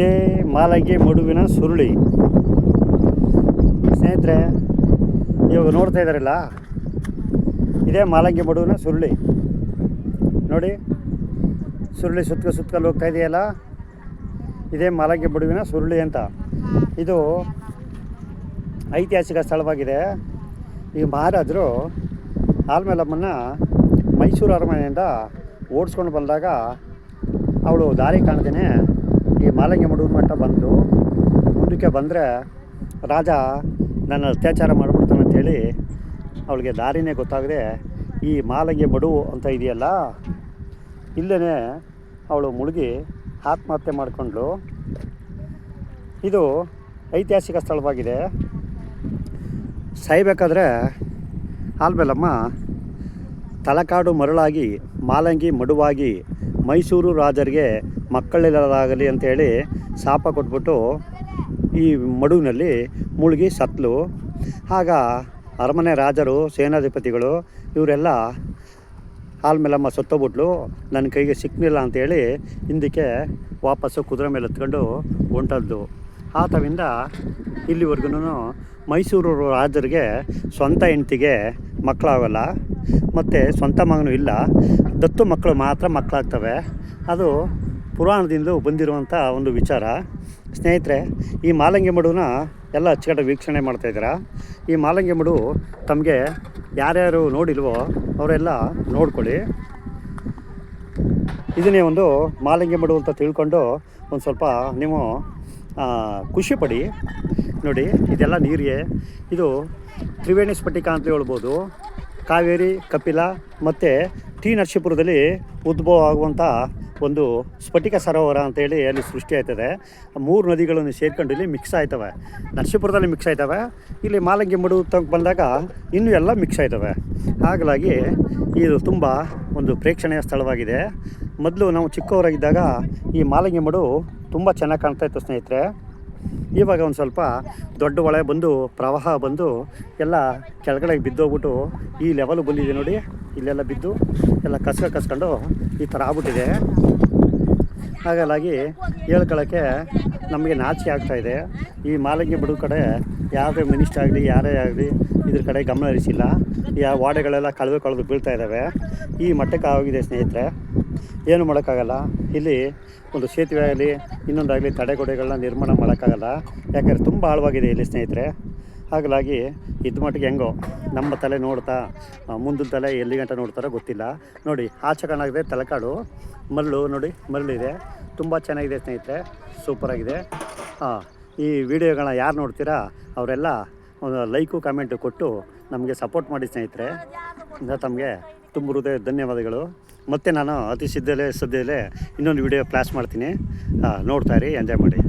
ಇದೇ ಮಾಲಂಗಿ ಮಡುವಿನ ಸುರುಳಿ. ಸ್ನೇಹಿತರೆ, ಇವಾಗ ನೋಡ್ತಾ ಇದ್ದಾರಲ್ಲ? ಇದೇ ಮಾಲಂಗಿ ಮಡುವಿನ ಸುರುಳಿ. ನೋಡಿ, ಸುರುಳಿ ಸುತ್ತ ಸುತ್ತಲು ಹೋಗ್ತಾ ಇದೆಯಲ್ಲ? ಇದೇ ಮಾಲಂಗಿ ಮಡುವಿನ ಸುರುಳಿ ಅಂತ. ಇದು ಐತಿಹಾಸಿಕ ಸ್ಥಳವಾಗಿದೆ. ಈ ಮಹಾರಾಜರು ಆಲ್ಮೇಲಮ್ಮನ್ನ ಮೈಸೂರು ಅರಮನೆಯಿಂದ ಓಡಿಸ್ಕೊಂಡು ಬಂದಾಗ ಅವಳು ದಾರಿ ಕಾಣ್ದೇನೆ ಈ ಮಾಲಂಗಿ ಮಡುವಿನ ಮಟ್ಟ ಬಂದು ಮುಂದಕ್ಕೆ ಬಂದರೆ ರಾಜ ನನ್ನ ಅತ್ಯಾಚಾರ ಮಾಡಿಬಿಡ್ತಾನೆ ಅಂಥೇಳಿ ಅವಳಿಗೆ ದಾರಿನೇ ಗೊತ್ತಾಗದೆ, ಈ ಮಾಲಂಗಿ ಮಡು ಅಂತ ಇದೆಯಲ್ಲ ಇಲ್ಲೇ ಅವಳು ಮುಳುಗಿ ಆತ್ಮಹತ್ಯೆ ಮಾಡಿಕೊಂಡ್ಳು. ಇದು ಐತಿಹಾಸಿಕ ಸ್ಥಳವಾಗಿದೆ. ಸಾಯ್ಬೇಕಾದ್ರೆ ಆಲ್ಬೇಲಮ್ಮ ತಲಕಾಡು ಮರಳಾಗಿ ಮಾಲಂಗಿ ಮಡುವಾಗಿ ಮೈಸೂರು ರಾಜರಿಗೆ ಮಕ್ಕಳಿಲ್ಲದಾಗಲಿ ಅಂತೇಳಿ ಶಾಪ ಕೊಟ್ಬಿಟ್ಟು ಈ ಮಡುವಿನಲ್ಲಿ ಮುಳುಗಿ ಸತ್ಲು. ಆಗ ಅರಮನೆ ರಾಜರು, ಸೇನಾಧಿಪತಿಗಳು ಇವರೆಲ್ಲ ಆಲ್ಮೇಲಮ್ಮ ಸತ್ತೋಗ್ಬಿಟ್ಲು. ನನ್ನ ಕೈಗೆ ಸಿಕ್ಕಲಿಲ್ಲ ಅಂತೇಳಿ ಹಿಂದಕ್ಕೆ ವಾಪಸ್ಸು ಕುದುರೆ ಮೇಲೆ ಹತ್ಕೊಂಡು ಹೊಂಟದ್ದು. ಆತವಿಂದ ಇಲ್ಲಿವರೆಗೂ ಮೈಸೂರು ರಾಜರಿಗೆ ಸ್ವಂತ ಹೆಂಡ್ತಿಗೆ ಮಕ್ಕಳಾಗಲ್ಲ, ಮತ್ತು ಸ್ವಂತ ಮಗನೂ ಇಲ್ಲ. ದತ್ತು ಮಕ್ಕಳು ಮಾತ್ರ ಮಕ್ಕಳಾಗ್ತವೆ. ಅದು ಪುರಾಣದಿಂದ ಬಂದಿರುವಂಥ ಒಂದು ವಿಚಾರ. ಸ್ನೇಹಿತರೆ, ಈ ಮಾಲಂಗಿ ಮಡುನ ಎಲ್ಲ ಅಚ್ಚುಕಟ್ಟ ವೀಕ್ಷಣೆ ಮಾಡ್ತಾಯಿದ್ದೀರಾ ಈ ಮಾಲಂಗಿ ಮಡು ತಮಗೆ ಯಾರ್ಯಾರು ನೋಡಿಲ್ವೋ ಅವರೆಲ್ಲ ನೋಡ್ಕೊಳ್ಳಿ. ಇದನ್ನೇ ಒಂದು ಮಾಲಂಗಿ ಮಡು ಅಂತ ತಿಳ್ಕೊಂಡು ಒಂದು ಸ್ವಲ್ಪ ನೀವು ಆ, ಖುಷಿ ಪಡಿ. ನೋಡಿ ಇದೆಲ್ಲ ನೀರಿಗೆ. ಇದು ತ್ರಿವೇಣಿ ಸ್ಫಟಿಕ ಅಂತ ಹೇಳ್ಬೋದು. ಕಾವೇರಿ ಕಪಿಲ ಮತ್ತು ಟಿ ನರಸೀಪುರದಲ್ಲಿ ಉದ್ಭವ ಆಗುವಂಥ ಒಂದು ಸ್ಫಟಿಕ ಸರೋವರ ಅಂತೇಳಿ ಅಲ್ಲಿ ಸೃಷ್ಟಿ ಆಯ್ತದೆ. ಮೂರು ನದಿಗಳನ್ನು ಸೇರ್ಕೊಂಡು ಇಲ್ಲಿ ಮಿಕ್ಸ್ ಆಯ್ತವೆ. ನರಸೀಪುರದಲ್ಲಿ ಮಿಕ್ಸ್ ಆಯ್ತವೆ. ಇಲ್ಲಿ ಮಾಲಂಗಿ ಮಡು ತನಕ ಬಂದಾಗ ಇನ್ನೂ ಎಲ್ಲ ಮಿಕ್ಸ್ ಆಯ್ತವೆ. ಹಾಗಾಗಿ ಇದು ತುಂಬ ಒಂದು ಪ್ರೇಕ್ಷಣೀಯ ಸ್ಥಳವಾಗಿದೆ. ಮೊದಲು ನಾವು ಚಿಕ್ಕವರಾಗಿದ್ದಾಗ ಈ ಮಾಲಂಗಿ ಮಡು ತುಂಬ ಚೆನ್ನಾಗಿ ಕಾಣ್ತಾ ಇತ್ತು ಸ್ನೇಹಿತರೆ. ಇವಾಗ ಒಂದು ಸ್ವಲ್ಪ ದೊಡ್ಡ ಒಳೆ ಬಂದು ಪ್ರವಾಹ ಬಂದು ಎಲ್ಲ ಕೆಳಗಡೆ ಬಿದ್ದೋಗ್ಬಿಟ್ಟು ಈ ಲೆವೆಲ್ ಬಂದಿದೆ ನೋಡಿ. ಇಲ್ಲೆಲ್ಲ ಬಿದ್ದು ಎಲ್ಲ ಕಸ್ಕ ಕಸ್ಕೊಂಡು ಈ ಥರ ಆಗ್ಬಿಟ್ಟಿದೆ. ಹಾಗಾಗಿ ಹೇಳ್ಕೊಳ್ಳೋಕ್ಕೆ ನಮಗೆ ನಾಚಿಕೆ ಇದೆ. ಈ ಮಾಲಂಗಿ ಬಿಡು ಕಡೆ ಯಾವುದೇ ಮಿನಿಸ್ಟರ್ ಆಗಲಿ, ಯಾರೇ ಆಗಲಿ ಇದ್ರ ಕಡೆ ಗಮನ ಹರಿಸಿಲ್ಲ. ಈ ವಾಡೆಗಳೆಲ್ಲ ಕಳೆದು ಕಳೆದು ಬೀಳ್ತಾ ಇದ್ದಾವೆ. ಈ ಮಟ್ಟಕ್ಕೆ ಆಗಿದೆ ಸ್ನೇಹಿತರೆ. ಏನು ಮಾಡೋಕ್ಕಾಗಲ್ಲ. ಇಲ್ಲಿ ಒಂದು ಸೇತುವೆ ಆಗಲಿ, ಇನ್ನೊಂದಾಗಲಿ ತಡೆಗೋಡೆಗಳನ್ನ ನಿರ್ಮಾಣ ಮಾಡೋಕ್ಕಾಗಲ್ಲ. ಯಾಕಂದರೆ ತುಂಬ ಆಳವಾಗಿದೆ ಇಲ್ಲಿ ಸ್ನೇಹಿತರೆ. ಹಾಗಾಗಿ ಇದ್ದು ಮಟ್ಟಿಗೆ ಹೆಂಗೋ ನಮ್ಮ ತಲೆ ನೋಡ್ತಾ ಮುಂದಿನ ತಲೆ ಎಲ್ಲಿ ಗಂಟ ನೋಡ್ತಾರೋ ಗೊತ್ತಿಲ್ಲ. ನೋಡಿ ಆಚೆ ಕಾಣಾಗಿದೆ ತಲೆಕಾಡು ಮರಳು ನೋಡಿ ಮರಳಿದೆ ತುಂಬ ಚೆನ್ನಾಗಿದೆ ಸ್ನೇಹಿತರೆ ಸೂಪರಾಗಿದೆ ಹಾಂ ಈ ವಿಡಿಯೋಗಳನ್ನ ಯಾರು ನೋಡ್ತೀರಾ, ಅವರೆಲ್ಲ ಒಂದು ಲೈಕು, ಕಾಮೆಂಟು ಕೊಟ್ಟು ನಮಗೆ ಸಪೋರ್ಟ್ ಮಾಡಿ ಸ್ನೇಹಿತರೆ. ಇಂದ ತಮಗೆ ತುಂಬ ಹೃದಯ ಧನ್ಯವಾದಗಳು. ಮತ್ತು ನಾನು ಅತಿ ಸಿದ್ಧಲೇ ಸದ್ಯದಲ್ಲೇ ಇನ್ನೊಂದು ವಿಡಿಯೋ ಕ್ಲಾಸ್ ಮಾಡ್ತೀನಿ. ನೋಡ್ತಾಯಿರಿ ಎಂಜಾಯ್ ಮಾಡಿ.